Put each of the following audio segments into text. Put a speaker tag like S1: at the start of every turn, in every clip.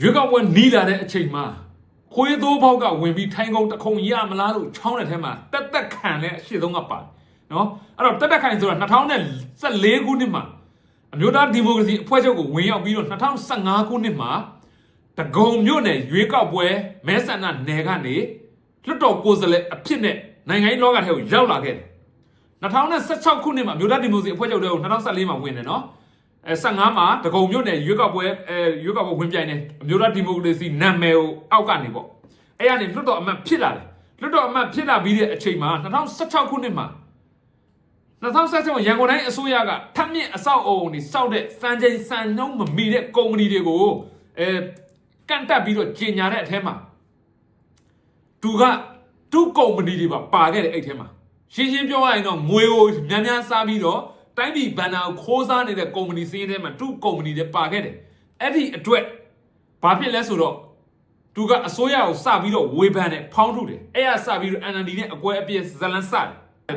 S1: ရွေးကောက်ပွဲနီးလာတဲ့အချိန်မှာခွေးသိုးပေါက်ကဝင်ပြီးထိုင်ကုန်တစ်ခုံရမလားလို့ချောင်းတဲ့ထဲမှာတက်တက်ခံတဲ့အရှိဆုံးကပါတယ်နော်အဲ့တော့တက်တက်ခံဆိုတာ2014ခုနှစ်မှာအမျိုးသားဒီမိုကရေစီအဖွဲ့ချုပ်ကိုဝင်ရောက်ပြီးတော့2015ခုနှစ်မှာတကုံမြို့နယ်ရွေးကောက်ပွဲမဲဆန္ဒနယ်ကနေလွတ်တော်ကိုယ်စားလှယ်အဖြစ်နဲ့နိုင်ငံရေးလောကထဲကိုရောက်လာခဲ့တယ်2016ခုနှစ်မှာမြို့သားဒီမိုကရေစီအဖွဲ့ချုပ်တွေကို2014မှာဝင်တယ်နော် အဲ15မှာတကုံမြို့နယ်ရွေးကောက်ပွဲအဲရွေးကောက်ပွဲဝင်ပြိုင်တယ်အမျိုးသားဒီမိုကရေစီနာမည်ကိုအောက်ကနေပေါ့အဲ့ကနေလွတ်တော်အမတ်ဖြစ်လာတယ်လွတ်တော်အမတ်ဖြစ်လာပြီးတဲ့အချိန်မှာ2016ခုနှစ်မှာ2016ရန်ကုန်တိုင်းအစိုးရကထပ်မြင့်အဆောက်အုံတွေစောက်တဲ့စံချိန်စံနှုန်းမမီတဲ့ကုမ္ပဏီတွေကိုအဲကန့်တက်ပြီးတော့ကြီးညာတဲ့အထဲမှာသူကသူ့ကုမ္ပဏီတွေပါပါခဲ့တယ်အဲ့ထဲမှာရှင်းရှင်းပြောရရင်တော့ငွေကိုများများစားပြီးတော့ တိုင်းပြည်ဘဏ္ဍာကိုခိုးစားနေတဲ့ကုမ္ပဏီစင်းထဲမှာသူ့ကုမ္ပဏီတွေပါခဲ့တယ်အဲ့ဒီအတွက်ဘာဖြစ်လဲဆိုတော့သူကအစိုးရကိုစပြီးတော့ဝေဖန်တယ်ဖောင်းထုတ်တယ်အဲ့ရစပြီးတော့ NLD နဲ့အကွဲအပြည့်ဇလန်းစတယ်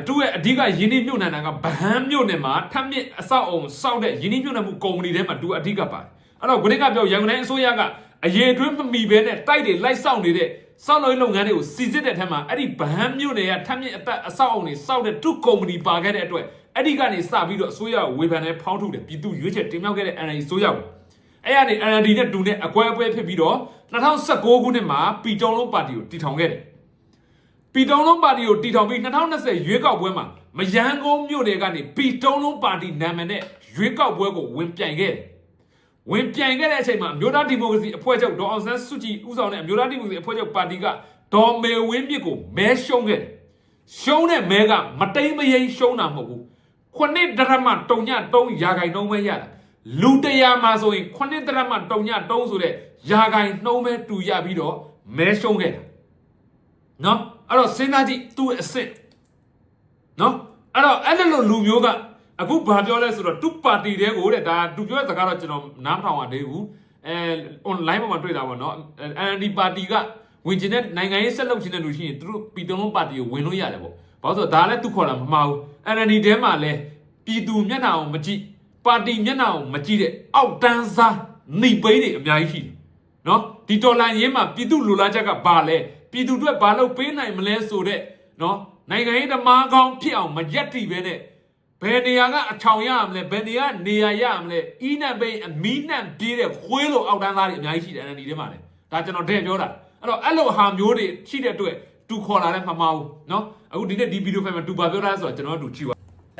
S1: သူ့ရဲ့အဓိကယင်းနှိမ့်မြုပ်နှံတာကဗဟန်းမြုပ်နယ်မှာထပ်မြင့်အဆောက်အုံစောက်တဲ့ယင်းနှိမ့်မြုပ်နှံမှုကုမ္ပဏီထဲမှာသူအဓိကပါတယ်အဲ့တော့ခုနကပြောရန်ကုန်တိုင်းအစိုးရကအရေးအတွင်းမမီဘဲနဲ့တိုက်တွေလိုက်ဆောင်နေတဲ့စောက်လို့လုပ်ငန်းတွေကိုစီစစ်တဲ့ထက်မှာအဲ့ဒီဗဟန်းမြို့နယ်ကထပ်မြင့်အသက်အဆောက်အုံတွေစောက်တဲ့သူ့ကုမ္ပဏီပါခဲ့တဲ့အတွက် အဲ့ဒီကနေစပြီးတော့အစိုးရကိုဝေဖန်နဲ့ဖောင်းထုတ်တယ်ပြည်သူရွေးချယ်တင်မြှောက်ခဲ့တဲ့ NLD အစိုးရကိုအဲ့ရနေ NLD နဲ့တူနဲ့အကွဲအပွဲဖြစ်ပြီးတော့2019ခုနှစ်မှာပီတုံလုံးပါတီကိုတည်ထောင်ခဲ့တယ်ပီတုံလုံးပါတီကိုတည်ထောင်ပြီး2020ရွေးကောက်ပွဲမှာမယန်းကုန်းမြို့နယ်ကနေပီတုံလုံးပါတီနာမည်နဲ့ရွေးကောက်ပွဲကိုဝင်ပြိုင်ခဲ့တယ်ဝင်ပြိုင်ခဲ့တဲ့အချိန်မှာအမျိုးသားဒီမိုကရေစီအဖွဲ့ချုပ်ဒေါ်အောင်ဆန်းစုကြည်ဦးဆောင်တဲ့အမျိုးသားဒီမိုကရေစီအဖွဲ့ချုပ်ပါတီကဒေါ်မေဝင်းမြစ်ကိုမဲရှုံးခဲ့တယ်။ရှုံးတဲ့မဲကမတိမ်မယိမ်းရှုံးတာမဟုတ်ဘူး။ ခုနှစ်ဒရမ3ည3ရာခိုင်နှုန်းပဲရတာ။လူတရာမှာဆိုရင်ခုနှစ်ဒရမ3ည3ဆိုတဲ့ရာခိုင်နှုန်းပဲတူရပြီးတော့မဲရှုံးခဲ့တာ။နော်အဲ့တော့စဉ်းစားကြည့်သူ့အစ်စ်နော်အဲ့တော့အဲ့လိုလူမျိုးကအခုဘာပြောလဲဆိုတော့သူ့ပါတီတဲကိုတဲ့ဒါသူပြောတဲ့စကားတော့ကျွန်တော်နားမထောင်ရသေးဘူးအဲ online ပေါ်မှာတွေ့တာပေါ့နော် NLD ပါတီကဝင်ကျင်တဲ့နိုင်ငံရေးဆက်လုပ်ချင်တဲ့လူရှိရင်သူတို့ပြည်တော်လုံးပါတီကိုဝင်လို့ရတယ်ပေါ့ ဘာလို့ဆိုတော့ဒါလည်းသူခေါ်တာမမှားဘူး NLD တဲမှာလည်းပြည်သူမျက်နှာအောင်မကြည့်ပါတီမျက်နှာအောင်မကြည့်တဲ့အောက်တန်းစားနှိပ်ပိန်းတွေအများကြီးရှိတယ်နော်ဒီတော်လန်ရေးမှာပြည်သူလူလာချက်ကဘာလဲပြည်သူတွေဘာလို့ပေးနိုင်မလဲဆိုတဲ့နော်နိုင်ငံရေးဓမ္မကောင်းဖြစ်အောင်မရက်တီပဲနဲ့ဘယ်နေရာကအချောင်ရမလဲဘယ်နေရာနေရာရမလဲအီးနံပိန်အမီးနံပြေးတဲ့ခွေးလိုအောက်တန်းသားတွေအများကြီးရှိတယ် NLD ထဲမှာလေဒါကျွန်တော်တဲ့ပြောတာအဲ့တော့အဲ့လိုဟာမျိုးတွေရှိတဲ့အတွက် တူခေါ်လာတဲ့မမအောင်နော်အခုဒီနေ့ဒီဗီဒီယိုဖိုင်မှာတူပါပြောတာဆိုတော့ကျွန်တော်တို့တူကြည့်ပါ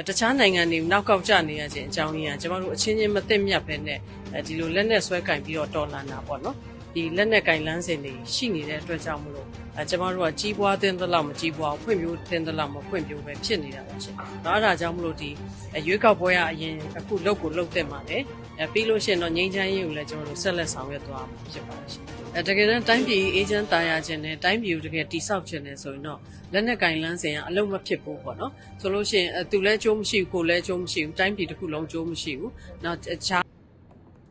S2: တခြားနိုင်ငံတွေနောက်ကောက်ကြနေရခြင်းအကြောင်းရင်းကကျမတို့အချင်းချင်းမသိမြတ်ပဲနဲ့ဒီလိုလက်နဲ့ဆွဲကင်ပြီးတော့တော်လာတာပေါ့နော်ဒီလက်နဲ့ကင်လန်းစင်တွေရှိနေတဲ့အတွက်ကြောင့်မလို့အဲကျမတို့ကကြီးပွားသင်းသလောက်မကြီးပွားဖွံ့ဖြိုးသင်းသလောက်မဖွံ့ဖြိုးပဲဖြစ်နေတာပါရှင်။ဒါအားဒါကြောင့်မလို့ဒီရွေးကောက်ပွဲကအရင်အခုလုတ်ကိုလုတ်တက်မှာလေ။အဲပြီးလို့ရှိရင်တော့ငြိမ်းချမ်းရေးကိုလည်းကျမတို့ဆက်လက်ဆောင်ရွက်သွားမှာဖြစ်ပါရှင်။ အဲတကယ်တမ်းတိုင်းပြည်အေဂျင့်တာယာခြင်းနဲ့တိုင်းပြည်ကိုတကယ်တိဆောက်ခြင်းနဲ့ဆိုရင်တော့လက်နဲ့ကင်လန်းစင်ကအလုံးမဖြစ်ဘူးပေါ့နော်။ဆိုလို့ရှိရင်သူလည်းကြိုးမရှိဘူးကိုလည်းကြိုးမရှိဘူးတိုင်းပြည်တစ်ခုလုံးကြိုးမရှိဘူး။နောက်အခြား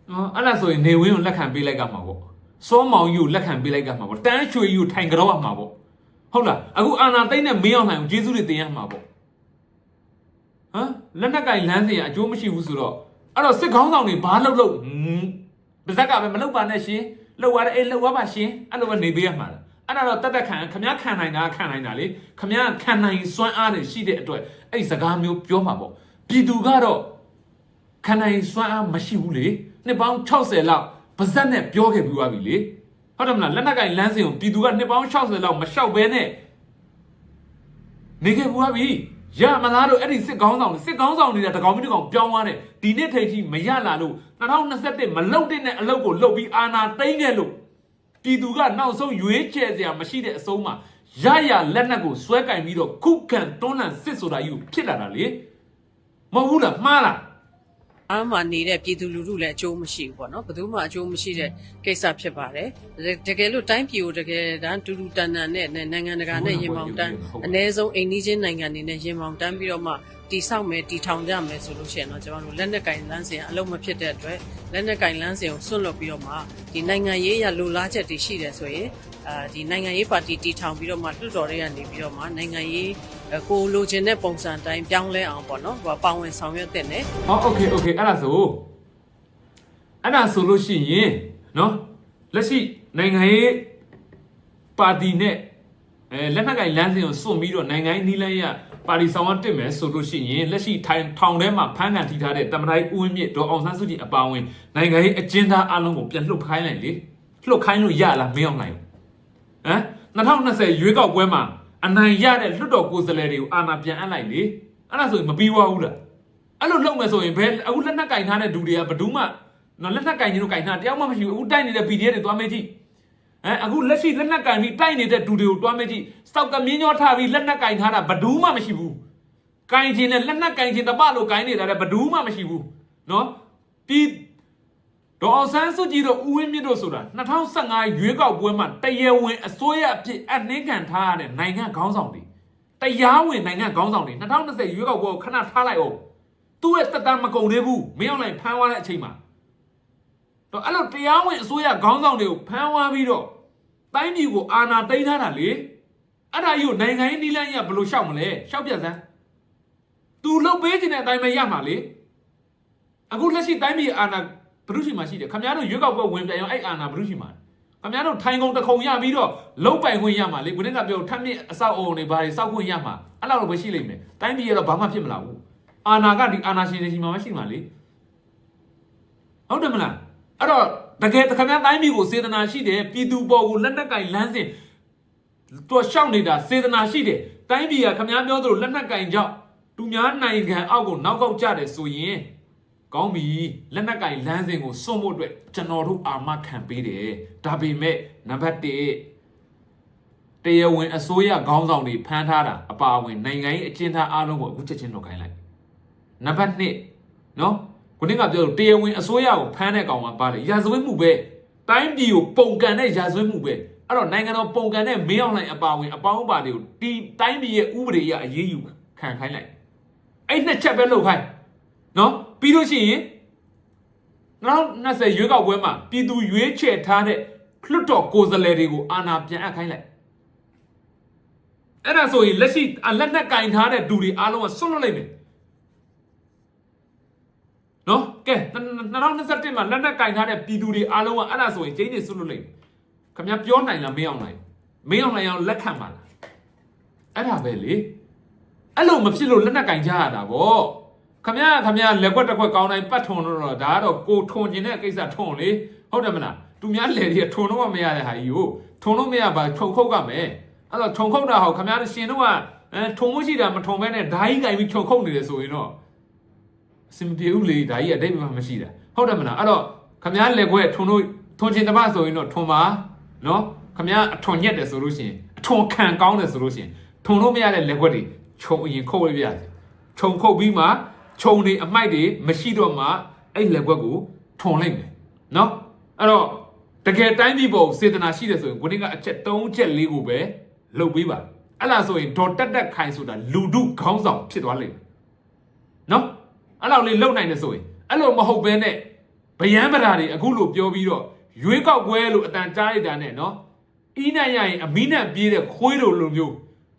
S1: နော်အဲ့ဒါဆိုရင်နေဝင်းကိုလက်ခံပေးလိုက်ကမှာပေါ့စောမောင်ကြီးကိုလက်ခံပေးလိုက်ကမှာပေါ့တန်းရွှေကြီးကိုထိုင်ကြောက်ရမှာပေါ့ဟုတ်လားအခုအာနာသိမ့်နဲ့မင်းအောင်လှိုင်ကိုကျေးဇူးတွေတင်ရမှာပေါ့ဟမ်လက်နက်ကင်လမ်းစင်ကအကျိုးမရှိဘူးဆိုတော့အဲ့တော့စစ်ကောင်းဆောင်တွေဘာလုပ်လို့ဟမ်ပါဇက်ကပဲမလုပ်ပါနဲ့ရှင် လုပ်ရတဲ့အေးလုပ်ရပါရှင်အဲ့လိုပဲနေပေးရမှာလားအဲ့ဒါတော့တက်တက်ခံခမည်းခံနိုင်တာခံနိုင်တာလေခမည်းခံနိုင်စွမ်းအားတွေရှိတဲ့အတွက်အဲ့ဒီစကားမျိုးပြောမှာပေါ့ပြည်သူကတော့ခန္ဓာရင်စွမ်းအားမရှိဘူးလေနှစ်ပေါင်း60လောက်ပါဇက်နဲ့ပြောခဲ့ပြီးသွားပြီလေဟုတ်တယ်မလားလက်နက်ကင်လမ်းစဉ်ကိုပြည်သူကနှစ်ပေါင်း60လောက်မလျှောက်ဘဲနဲ့နေခဲ့ပြီးသွားပြီ ရမလားတို့အဲ့ဒီစစ်ကောင်းဆောင်တွေစစ်ကောင်းဆောင်တွေကတကောင်ပြီးတကောင်ပြောင်းသွားတယ်ဒီနေ့ထိပ်ထိမရလာလို့2021မလုတ်တဲ့အလုပ်ကိုလုတ်ပြီးအာနာသိမ့်ခဲ့လို့ပြည်သူကနောက်ဆုံးရွေးချယ်စရာမရှိတဲ့အဆုံးမှာရရလက်နက်ကိုဆွဲကင်ပြီးတော့ခုခံတွန်းလှန်စစ်ဆိုတာကြီးကိုဖြစ်လာတာလေမဟုတ်ဘူးလားမှားလား
S2: အားမှနေတဲ့ပြည်သူလူထုလည်းအကျိုးမရှိဘူးပေါ့နော်ဘယ်သူမှအကျိုးမရှိတဲ့ကိစ္စဖြစ်ပါတယ်တကယ်လို့တိုင်းပြည်ကိုတကယ်တမ်းတူတူတန်တန်နဲ့နိုင်ငံတကာနဲ့ရင်မောင်တန်းအ ਨੇ ဆုံးအိမ်နီးချင်းနိုင်ငံတွေနဲ့ရင်မောင်တန်းပြီးတော့မှတီဆောက်မယ်တီထောင်ကြမယ်ဆိုလို့ရှိရင်တော့ကျွန်တော်တို့လက်နက်ကင်လန်းစင်အလုံးမဖြစ်တဲ့အတွက်လက်နက်ကင်လန်းစင်ကိုဆွန့်လွတ်ပြီးတော့မှဒီနိုင်ငံရေးရလိုလားချက်တွေရှိတယ်ဆိုရင်အာဒီနိုင်ငံရေးပါတီတီထောင်ပြီးတော့မှလွှတ်တော်တွေကနေပြီးတော့မှနိုင်ငံရေး ကိုလိုချင်တဲ့ပုံစံတိုင်းပြောင်းလဲအောင်ပေါ့နော်ဟိုပါဝင်ဆောင်ရွက်တဲ့နဲ့
S1: ဟောโอเคโอเคအဲ့ဒါဆိုအဲ့ဒါဆိုလို့ရှိရင်เนาะ လက်ရှိနိုင်ငံရေးပါတီနဲ့အဲလက်နက်ကင်လမ်းစဉ်ကိုစွန့်ပြီးတော့နိုင်ငံရေးနီးလန်းရပါတီဆောင်ရတက်မယ်ဆိုလို့ရှိရင်လက်ရှိထိုင်ထောင်ထဲမှာဖမ်းခံထိထားတဲ့တမန်တော်ဦးဝင်းမြင့်ဒေါ်အောင်ဆန်းစုကြည်အပါအဝင်နိုင်ငံရေးအကျဉ်းသားအလုံးကိုပြန်လှုပ်ခိုင်းလိုက်လေလှုပ်ခိုင်းလို့ရလားမင်းအောင်နိုင်ဟမ်2020ရွေးကောက်ပွဲမှာ အနိုင်ရတဲ့လွတ်တော်ကိုယ်စားလှယ်တွေကိုအာဏာပြန်အပ်လိုက်လေအဲ့ဒါဆိုရင်မပြီးသွားဘူးလားအဲ့လိုလုပ်မယ်ဆိုရင်ဘယ်အခုလက်နက်ကင်ထားတဲ့ဒူတွေကဘယ်သူမှနော်လက်နက်ကင်ကြီးတို့ကင်ထားတယောက်မှမရှိဘူးအခုတိုက်နေတဲ့ PDF တွေသွားမေးကြည့်အဲအခုလက်ရှိလက်နက်ကင်ပြီးတိုက်နေတဲ့ဒူတွေကိုတွားမေးကြည့်စတောက်ကမြင်းညောထားပြီးလက်နက်ကင်ထားတာဘယ်သူမှမရှိဘူးကင်ချင်းနဲ့လက်နက်ကင်ချင်းတပလို့ကင်နေတာလည်းဘယ်သူမှမရှိဘူးနော်ပြီး ဒေါ်အောင်ဆန်းစုကြည်တို့ဦးဝင်းမြင့်တို့ဆိုတာ2015ရွေးကောက်ပွဲမှာတရားဝင်အစိုးရအဖြစ်အနှင်းခံထားရတဲ့နိုင်ငံခေါင်းဆောင်တွေတရားဝင်နိုင်ငံခေါင်းဆောင်တွေ2020ရွေးကောက်ပွဲကိုခဏထားလိုက်အောင်သူ့ရဲ့တက်တမ်းမကုန်သေးဘူးမင်းအောင်လိုက်ဖမ်းသွားတဲ့အချိန်မှာတော့အဲ့လိုတရားဝင်အစိုးရခေါင်းဆောင်တွေကိုဖမ်းဝါပြီးတော့တိုင်းပြည်ကိုအာဏာသိမ်းထားတာလေအဲ့ဒါကြီးကိုနိုင်ငံရေးနီးလန်းကြီးကဘယ်လိုရှောက်မလဲရှောက်ပြတ်စမ်းသူလှုပ်ပေးခြင်းတဲ့အတိုင်းပဲရမှာလေအခုလက်ရှိတိုင်းပြည်အာဏာ ဘယ်သူရှိမှရှိတယ်ခင်ဗျားတို့ရွေးကောက်ပွဲဝင်ပြန်ရောအဲ့အာဏာဘယ်သူရှိမှာလဲခင်ဗျားတို့ထိုင်ကုန်တစ်ခုံရပြီးတော့လုံပိုင်ခွင့်ရမှာလေခုနကပြောထပ်မြင့်အဆောက်အုံတွေဘာတွေစောက်ခွင့်ရမှာအဲ့လောက်တော့ပဲရှိလိမ့်မယ်တိုင်းပြည်ကတော့ဘာမှဖြစ်မလာဘူးအာဏာကဒီအာဏာရှင်တွေရှိမှာမရှိမှာလေဟုတ်တယ်မလားအဲ့တော့တကယ်ခင်ဗျားတိုင်းပြည်ကိုစေတနာရှိတယ်ပြည်သူပေါ်ကိုလက်နက်ကင်လမ်းစဉ်တော်ရှောက်နေတာစေတနာရှိတယ်တိုင်းပြည်ကခင်ဗျားပြောသလိုလက်နက်ကင်ကြောင့်သူများနိုင်ငံအောက်ကိုနောက်ကောက်ကြတယ်ဆိုရင် ကောင်းပြီလက်နက်ကင်လမ်းစဉ်ကိုစွန့်ဖို့အတွက်ကျွန်တော်တို့အာမခံပေးတယ်ဒါပေမဲ့နံပါတ်1တရားဝင်အစိုးရခေါင်းဆောင်တွေဖမ်းထားတာအပါအဝင်နိုင်ငံရေးအကျဉ်းသားအားလုံးကိုအခုချက်ချင်းတော့ခိုင်းလိုက်နံပါတ်2နော်ခုနကပြောလို့တရားဝင်အစိုးရကိုဖမ်းတဲ့ကောင်ကပါလေရာဇဝတ်မှုပဲတိုင်းပြည်ကိုပုံကန်တဲ့ရာဇဝတ်မှုပဲအဲ့တော့နိုင်ငံတော်ပုံကန်တဲ့မင်းအောင်လှိုင်အပါအဝင်အပေါင်းအပါတွေကိုဒီတိုင်းပြည်ရဲ့ဥပဒေအရအရေးယူခံခိုင်းလိုက်အဲ့နှစ်ချက်ပဲလုပ်ခိုင်းနော် ပြီးလို့ရှိရင်နောက်20ရွေးကောက်ပွဲမှာပြည်သူရွေးချယ်ထားတဲ့လွှတ်တော်ကိုယ်စားလှယ်တွေကိုအာဏာပြန်အပ်ခိုင်းလိုက်အဲ့ဒါဆိုရင်လက်ရှိအလက်နက်ကင်ထားတဲ့ဒူတွေအားလုံးကဆွတ်လွတ်လိုက်မယ်နော်ကဲ2021မှာလက်နက်ကင်ထားတဲ့ပြည်သူတွေအားလုံးကအဲ့ဒါဆိုရင်ကျင်းနေဆွလို့လိမ့်မယ်ခင်ဗျာပြောနိုင်လားမင်းအောင်နိုင်မင်းအောင်နိုင်အောင်လက်ခံပါလားအဲ့ဒါပဲလေအဲ့လိုမဖြစ်လို့လက်နက်ကင်ကြရတာဗော ခင်ဗျာခင်ဗျာလက်ကွက်တစ်ခွက်ကောင်းတိုင်းပတ်ထုံလို့တော့ဒါကတော့ကိုထုံကျင်တဲ့ကိစ္စထုံလေဟုတ်တယ်မလားသူများလေတွေကထုံတော့မရတဲ့ဟာကြီးကိုထုံလို့မရပါခြုံခုတ်ကမယ်အဲ့တော့ခြုံခုတ်တာဟောခင်ဗျာရှင်တို့ကအဲထုံမှုရှိတာမထုံဘဲနဲ့ဓာကြီးကင်ပြီးခြုံခုတ်နေတယ်ဆိုရင်တော့အစင်မပြေဘူးလေဒါကြီးအတိတ်မှမရှိတာဟုတ်တယ်မလားအဲ့တော့ခမ ्या လက်ခွဲထုံတို့ထုံချင်တပတ်ဆိုရင်တော့ထုံပါနော်ခမ ्या အထုံညက်တယ်ဆိုလို့ရှိရင်အထုံခံကောင်းတယ်ဆိုလို့ရှိရင်ထုံလို့မရတဲ့လက်ခွဲတွေခြုံအရင်ခုတ်လိုက်ပြရတယ်ခြုံခုတ်ပြီးမှ ခြုံတွေအမိုက်တွေမရှိတော့မှအဲ့လက်ခွက်ကိုထုံလိုက်မယ်နော်အဲ့တော့တကယ်တိုင်းပြည်ပေါ်စေတနာရှိတယ်ဆိုရင်ကိုနေကအချက်၃ချက်၄ကိုပဲလုပ်ပေးပါအဲ့လားဆိုရင်ဒေါ်တက်တက်ခိုင်ဆိုတာလူဒုခေါင်းဆောင်ဖြစ်သွားလိမ့်မယ်နော်အဲ့လောက်လေးလုံနိုင်တယ်ဆိုရင်အဲ့လိုမဟုတ်ဘဲနဲ့ဗျံပဓာတွေအခုလိုပြောပြီးတော့ရွေးကောက်ပွဲလို့အတန်ကြားရတာနဲ့နော်အီးနဲ့ရရင်အမီးနဲ့ပြေးတဲ့ခွေးတို့လိုမျိုး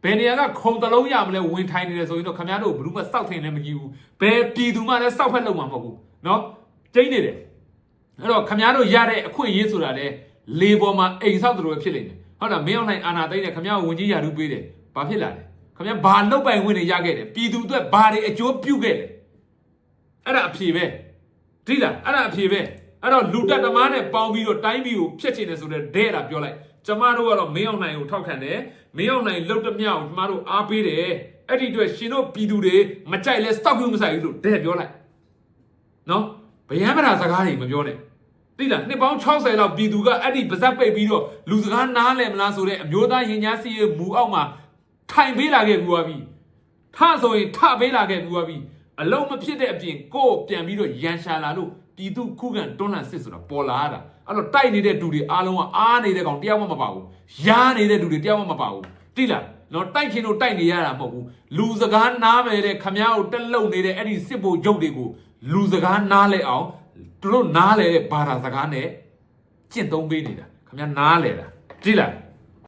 S1: ဘယ်နေရာကခုံတလုံးရမလဲဝင်ထိုင်နေတယ်ဆိုရင်တော့ခင်ဗျားတို့ဘယ်သူမှစောက်ထင်လည်းမကြည့်ဘူးဘယ်ပြည်သူမှလည်းစောက်ဖက်လုံမှာမဟုတ်ဘူးနော်ကျိန်းနေတယ်အဲ့တော့ခင်ဗျားတို့ရတဲ့အခွင့်အရေးဆိုတာလေလေပေါ်မှာအိမ်ဆောက်သူတို့ပဲဖြစ်နေတယ်ဟုတ်လားမင်းအောင်နိုင်အာနာသိမ့်တယ်ခင်ဗျားကိုဝင်ကြီးရာထူးပေးတယ်ဘာဖြစ်လာလဲခင်ဗျားဘာလုတ်ပိုင်ဝင်နေရခဲ့တယ်ပြည်သူအတွက်ဘာတွေအကျိုးပြုခဲ့တယ်အဲ့ဒါအဖြေပဲဒီလားအဲ့ဒါအဖြေပဲအဲ့တော့လူတက်သမားနဲ့ပေါင်းပြီးတော့တိုင်းပြည်ကိုဖျက်ချင်တယ်ဆိုတဲ့ဒဲတာပြောလိုက်ကျမတို့ကတော့မင်းအောင်နိုင်ကိုထောက်ခံတယ် မင်းအောင်နိုင်လှုပ်တမြောက်ကျမတို့အားပေးတယ်အဲ့ဒီအတွက်ရှင်တို့ပြည်သူတွေမကြိုက်လဲစတောက်ပြုမဆိုင်ဘူးလို့ဒဲပြောလိုက်နော်ဗျံပရာစကားတွေမပြောနဲ့သိလားနှစ်ပေါင်း60လောက်ပြည်သူကအဲ့ဒီပါဇက်ပိတ်ပြီးတော့လူစကားနားလည်မလားဆိုတဲ့အမျိုးသားရင်ကြားစီရဲ့မူအောက်မှာထိုင်ပေးလာခဲ့ပြီးသွားပြီထဆိုရင်ထပေးလာခဲ့ပြီးသွားပြီအလုံးမဖြစ်တဲ့အပြင်ကိုယ့်ပြန်ပြီးတော့ရန်ရှာလာလို့ပြည်သူခုခံတွန်းလှန်စစ်ဆိုတာပေါ်လာတာ အဲ့တော့တိုက်နေတဲ့လူတွေအားလုံးကအားနေတဲ့ကောင်တယောက်မှမပါဘူးရားနေတဲ့လူတွေတယောက်မှမပါဘူးတိလားနော်တိုက်ခင်တို့တိုက်နေရတာမဟုတ်ဘူးလူစကားနားမယ်တဲ့ခမ ्या ကိုတက်လုံနေတဲ့အဲ့ဒီစစ်ဘိုလ်ရုပ်တွေကိုလူစကားနားလဲအောင်သူတို့နားလဲတဲ့ဘာသာစကားနဲ့ကျင့်သုံးပေးနေတာခမ ्या နားလဲတာတိလား